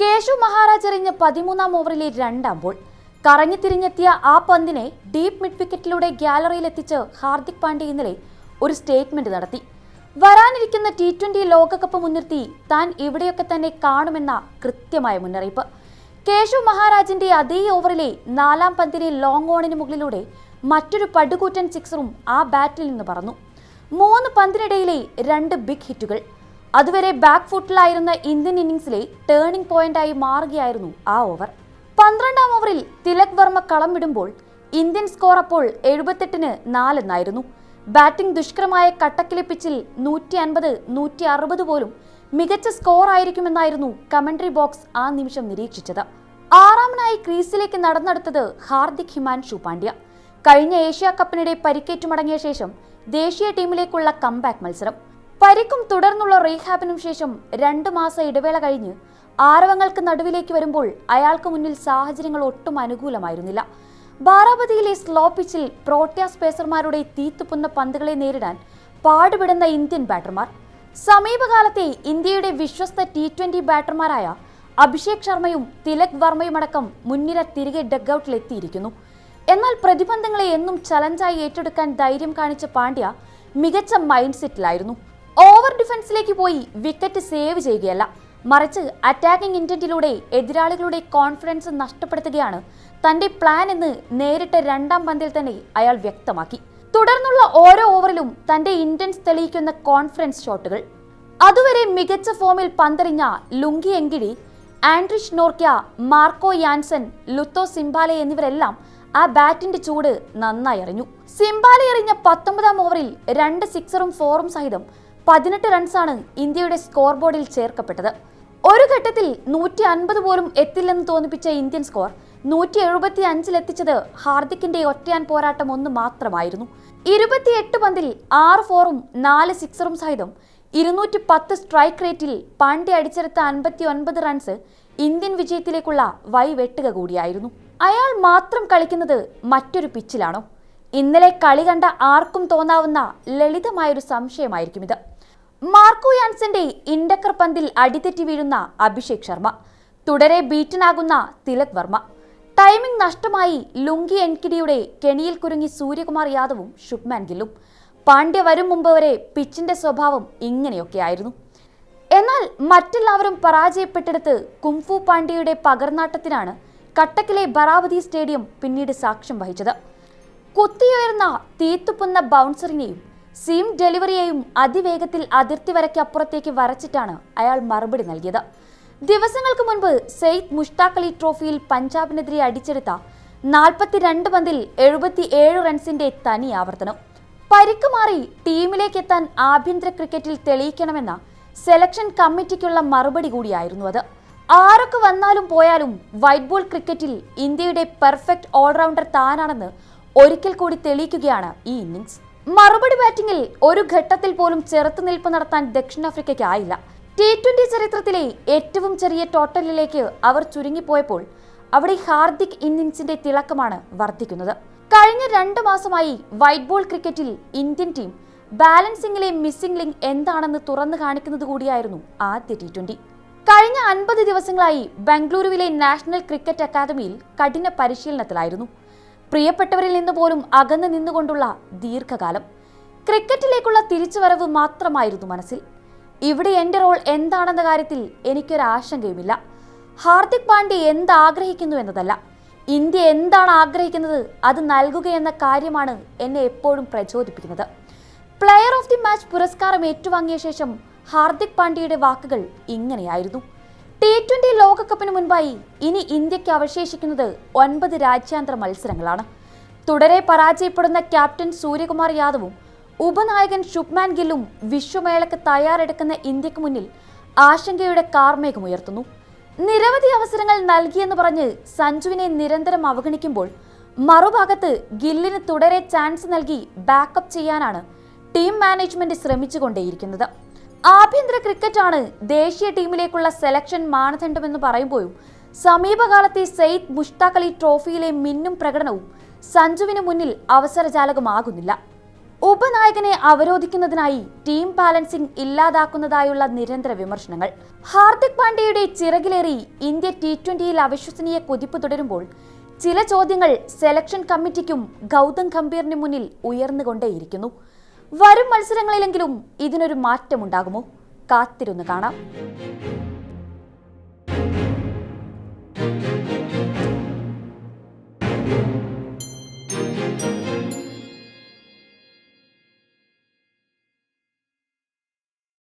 കേശു മഹാരാജ് എറിഞ്ഞ പതിമൂന്നാം ഓവറിലെ രണ്ടാം ബോൾ. കറങ്ങിത്തിരിഞ്ഞെത്തിയ ആ പന്തിനെ ഡീപ് മിഡ് വിക്കറ്റിലൂടെ ഗ്യാലറിയിലെത്തിച്ച് ഹാർദിക് പാണ്ഡ്യ ഇന്നലെ ഒരു സ്റ്റേറ്റ്മെന്റ് നടത്തി. വരാനിരിക്കുന്ന ടി ട്വന്റി ലോകകപ്പ് മുൻനിർത്തി താൻ ഇവിടെയൊക്കെ തന്നെ കാണുമെന്ന കൃത്യമായ മുന്നറിയിപ്പ്. കേശു മഹാരാജിന്റെ അതേ ഓവറിലെ നാലാം പന്തിനെ ലോങ് ഓണിന് മുകളിലൂടെ മറ്റൊരു പടുകൂറ്റൻ സിക്സറും ആ ബാറ്റിൽ നിന്ന് പറന്നു. മൂന്ന് പന്തിനിടയിലെ രണ്ട് ബിഗ് ഹിറ്റുകൾ അതുവരെ ബാക്ക് ഫുട്ടിലായിരുന്ന ഇന്ത്യൻ ഇന്നിംഗ്സിലെ ടേണിംഗ് പോയിന്റായി മാറുകയായിരുന്നു ആ ഓവർ പന്ത്രണ്ടാം ഓവറിൽ തിലക് വർമ്മ കളം വിടുമ്പോൾ ഇന്ത്യൻ സ്കോർ അപ്പോൾ എഴുപത്തെട്ടിന് നാലെന്നായിരുന്നു. ബാറ്റിംഗ് ദുഷ്കരമായ കട്ടക്കിലെ പിച്ചിൽ നൂറ്റി അൻപത് നൂറ്റി അറുപത് പോലും മികച്ച സ്കോർ ആയിരിക്കുമെന്നായിരുന്നു കമന്ററി ബോക്സ് ആ നിമിഷം നിരീക്ഷിച്ചത്. ആറാമനായി ക്രീസിലേക്ക് നടന്നെടുത്തത് ഹാർദിക് ഹിമാൻഷു പാണ്ഡ്യ. കഴിഞ്ഞ ഏഷ്യാ കപ്പിനിടെ പരിക്കേറ്റു മടങ്ങിയ ശേഷം ദേശീയ ടീമിലേക്കുള്ള കംബാക്ക് മത്സരം. പരിക്കും തുടർന്നുള്ള റീഹാബിനും ശേഷം രണ്ടു മാസ ഇടവേള കഴിഞ്ഞ് ആരവങ്ങൾക്ക് നടുവിലേക്ക് വരുമ്പോൾ അയാൾക്ക് മുന്നിൽ സാഹചര്യങ്ങൾ ഒട്ടും അനുകൂലമായിരുന്നില്ല. ബാറാബതിയിലെ സ്ലോ പിച്ചിൽ പ്രോട്ടിയാസ് പേസർമാരുടെ തീത്തുപ്പുന്ന പന്തുകളെ നേരിടാൻ പാടുപെടുന്ന ഇന്ത്യൻ ബാറ്റർമാർ. സമീപകാലത്തെ ഇന്ത്യയുടെ വിശ്വസ്ത ടി ട്വന്റി ബാറ്റർമാരായ അഭിഷേക് ശർമ്മയും തിലക് വർമ്മയുമടക്കം മുൻനിര തിരികെ ഡഗ്ഔട്ടിലെത്തിയിരിക്കുന്നു. എന്നാൽ പ്രതിബന്ധങ്ങളെ എന്നും ചലഞ്ചായി ഏറ്റെടുക്കാൻ ധൈര്യം കാണിച്ച പാണ്ഡ്യ മികച്ച മൈൻഡ് സെറ്റിലായിരുന്നു ഡിഫൻസിലേക്ക് പോയി വിക്കറ്റ് സേവ് ചെയ്യുകയല്ല. മറിച്ച് അറ്റാക്കിംഗ് ഇന്റന്റിലൂടെ എതിരാളികളുടെ കോൺഫിഡൻസ് നഷ്ടപ്പെടുത്തുകയാണ് തന്റെ പ്ലാൻ എന്ന് നേരിട്ട് രണ്ടാം പന്തിൽ തന്നെ അയാൾ വ്യക്തമാക്കി. തുടർന്നുള്ള ഓരോ ഓവറിലും തന്റെ ഇന്റൻസ് തെളിയിക്കുന്ന കോൺഫിഡൻസ് ഷോട്ടുകൾ അതുവരെ മികച്ച ഫോമിൽ പന്തെറിഞ്ഞ Lungi Ngidi Anrich Nortje Marco Jansen Lutho Sipamla എന്നിവരെല്ലാം ആ ബാറ്റിന്റെ ചൂട് നന്നായി എറിഞ്ഞു. സിംബാലെ എറിഞ്ഞ പത്തൊമ്പതാം ഓവറിൽ രണ്ട് സിക്സറും ഫോറും സഹിതം പതിനെട്ട് റൺസാണ് ഇന്ത്യയുടെ സ്കോർ ബോർഡിൽ ചേർക്കപ്പെട്ടത്. ഒരു ഘട്ടത്തിൽ നൂറ്റി അൻപത് പോലും എത്തില്ലെന്ന് തോന്നിപ്പിച്ച ഇന്ത്യൻ സ്കോർ നൂറ്റി എഴുപത്തി അഞ്ചിലെത്തിച്ചത് ഹാർദിക്കിന്റെ ഒറ്റയാൻ പോരാട്ടം ഒന്ന് മാത്രമായിരുന്നു. ഇരുപത്തിയെട്ട് പന്തിൽ ആറ് ഫോറും നാല് സിക്സറും സഹിതം ഇരുന്നൂറ്റി പത്ത് സ്ട്രൈക്ക് റേറ്റിൽ പാണ്ഡ്യ അടിച്ചെടുത്ത അൻപത്തി ഒൻപത് റൺസ് ഇന്ത്യൻ വിജയത്തിലേക്കുള്ള വഴി വെട്ടുക കൂടിയായിരുന്നു. അയാൾ മാത്രം കളിക്കുന്നത് മറ്റൊരു പിച്ചിലാണോ? ഇന്നലെ കളി കണ്ട ആർക്കും തോന്നാവുന്ന ലളിതമായൊരു സംശയമായിരിക്കും ഇത്. മാർക്കോ യാൻസന്റെ ഇൻഡക്കർ പന്തിൽ അടിതെറ്റി വീഴുന്ന അഭിഷേക് ശർമ്മ. തുടരെ ബീറ്റനാകുന്ന തിലക് വർമ്മ. ടൈമിംഗ് നഷ്ടമായി ലുങ്കി എൻകിടിയുടെ കെണിയിൽ കുരുങ്ങി സൂര്യകുമാർ യാദവും ശുഭ്മാൻ ഗില്ലും. പാണ്ഡ്യ വരും മുമ്പ് വരെ പിച്ചിന്റെ സ്വഭാവം ഇങ്ങനെയൊക്കെയായിരുന്നു എന്നാൽ മറ്റെല്ലാവരും പരാജയപ്പെട്ടെടുത്ത് കുംഫു പാണ്ഡ്യയുടെ പകർനാട്ടത്തിനാണ് കട്ടക്കിലെ ബറാവതി സ്റ്റേഡിയം പിന്നീട് സാക്ഷ്യം വഹിച്ചത്. കുത്തിയുയർന്ന തീത്തുപ്പുന്ന ബൗൺസറിനെയും സീം ഡെലിവറിയെയും അതിവേഗത്തിൽ അതിർത്തി വരയ്ക്കപ്പുറത്തേക്ക് വരച്ചിട്ടാണ് അയാൾ മറുപടി നൽകിയത്. ദിവസങ്ങൾക്ക് മുൻപ് സെയ്ദ് മുഷ്താഖ് അലി ട്രോഫിയിൽ പഞ്ചാബിനെതിരെ അടിച്ചെടുത്ത നാൽപ്പത്തിരണ്ട് പന്തിൽ എഴുപത്തി ഏഴ് റൺസിന്റെ തനി ആവർത്തനം. പരിക്ക് മാറി ടീമിലേക്ക് എത്താൻ ആഭ്യന്തര ക്രിക്കറ്റിൽ തെളിയിക്കണമെന്ന സെലക്ഷൻ കമ്മിറ്റിക്കുള്ള മറുപടി കൂടിയായിരുന്നു അത്. ആരൊക്കെ വന്നാലും പോയാലും വൈറ്റ് ബോൾ ക്രിക്കറ്റിൽ ഇന്ത്യയുടെ പെർഫെക്റ്റ് ഓൾറൗണ്ടർ താനാണെന്ന് ഒരിക്കൽ കൂടി തെളിയിക്കുകയാണ് ഈ ഇന്നിംഗ്സ്. മറുപടി ബാറ്റിംഗിൽ ഒരു ഘട്ടത്തിൽ പോലും ചെറുത്തുനിൽപ്പ് നടത്താൻ ദക്ഷിണാഫ്രിക്കയ്ക്കായില്ല. ടി ട്വന്റി ചരിത്രത്തിലെ ഏറ്റവും ചെറിയ ടോട്ടലിലേക്ക് അവർ ചുരുങ്ങിപ്പോയപ്പോൾ അവിടെ ഹാർദിക് ഇന്നിംഗ്സിന്റെ തിളക്കമാണ് വർദ്ധിക്കുന്നത്. കഴിഞ്ഞ രണ്ട് മാസമായി വൈറ്റ് ബോൾ ക്രിക്കറ്റിൽ ഇന്ത്യൻ ടീം ബാലൻസിംഗിലെ മിസ്സിംഗ് ലിങ്ക് എന്താണെന്ന് തുറന്നു കാണിക്കുന്നത് കൂടിയായിരുന്നു ആദ്യ ടി ട്വന്റി കഴിഞ്ഞ അൻപത് ദിവസങ്ങളായി ബംഗളൂരുവിലെ നാഷണൽ ക്രിക്കറ്റ് അക്കാദമിയിൽ കഠിന പരിശീലനത്തിലായിരുന്നു. പ്രിയപ്പെട്ടവരിൽ നിന്ന് പോലും അകന്നു നിന്നുകൊണ്ടുള്ള ദീർഘകാലം. ക്രിക്കറ്റിലേക്കുള്ള തിരിച്ചുവരവ് മാത്രമായിരുന്നു മനസ്സിൽ. ഇവിടെ എന്റെ റോൾ എന്താണെന്ന കാര്യത്തിൽ എനിക്കൊരു ആശങ്കയുമില്ല. ഹാർദിക് പാണ്ഡ്യ എന്താഗ്രഹിക്കുന്നു എന്നതല്ല. ഇന്ത്യ എന്താണ് ആഗ്രഹിക്കുന്നത് അത് നൽകുകയെന്ന കാര്യമാണ് എന്നെ എപ്പോഴും പ്രചോദിപ്പിക്കുന്നത്. പ്ലെയർ ഓഫ് ദി മാച്ച് പുരസ്കാരം ഏറ്റുവാങ്ങിയ ശേഷം ഹാർദിക് പാണ്ഡ്യയുടെ വാക്കുകൾ ഇങ്ങനെയായിരുന്നു. ടി ട്വന്റി ലോകകപ്പിന് മുൻപായി ഇനി ഇന്ത്യയ്ക്ക് അവശേഷിക്കുന്നത് ഒൻപത് രാജ്യാന്തര മത്സരങ്ങളാണ്. തുടരെ പരാജയപ്പെടുന്ന ക്യാപ്റ്റൻ സൂര്യകുമാർ യാദവും ഉപനായകൻ ശുഭ്മാൻ ഗില്ലും വിശ്വമേളക്ക് തയ്യാറെടുക്കുന്ന ഇന്ത്യയ്ക്ക് മുന്നിൽ ആശങ്കയുടെ കാർമേഘമുയർത്തുന്നു നിരവധി അവസരങ്ങൾ നൽകിയെന്ന് പറഞ്ഞ് സഞ്ജുവിനെ നിരന്തരം അവഗണിക്കുമ്പോൾ മറുഭാഗത്ത് ഗില്ലിന് തുടരെ ചാൻസ് നൽകി ബാക്കപ്പ് ചെയ്യാനാണ് ടീം മാനേജ്മെന്റ് ശ്രമിച്ചുകൊണ്ടേയിരിക്കുന്നത്. ആഭ്യന്തര ക്രിക്കറ്റാണ് ദേശീയ ടീമിലേക്കുള്ള സെലക്ഷൻ മാനദണ്ഡമെന്ന് പറയുമ്പോഴും സമീപകാലത്തെ സെയ്ദ് മുഷ്താഖ് അലി ട്രോഫിയിലെ മിന്നും പ്രകടനവും സഞ്ജുവിന് മുന്നിൽ അവസരജാലകമാകുന്നില്ല. ഉപനായകനെ അവരോധിക്കുന്നതിനായി ടീം ബാലൻസിംഗ് ഇല്ലാതാക്കുന്നതായുള്ള നിരന്തര വിമർശനങ്ങൾ. ഹാർദിക് പാണ്ഡ്യയുടെ ചിറകിലേറി ഇന്ത്യ ടി ട്വന്റിയിൽ അവിശ്വസനീയ കുതിപ്പ് തുടരുമ്പോൾ ചില ചോദ്യങ്ങൾ സെലക്ഷൻ കമ്മിറ്റിക്കും ഗൗതം ഗംഭീറിന് മുന്നിൽ ഉയർന്നുകൊണ്ടേയിരിക്കുന്നു. വരും മത്സരങ്ങളിലെങ്കിലും ഇതിനൊരു മാറ്റമുണ്ടാകുമോ? കാത്തിരുന്ന് കാണാം.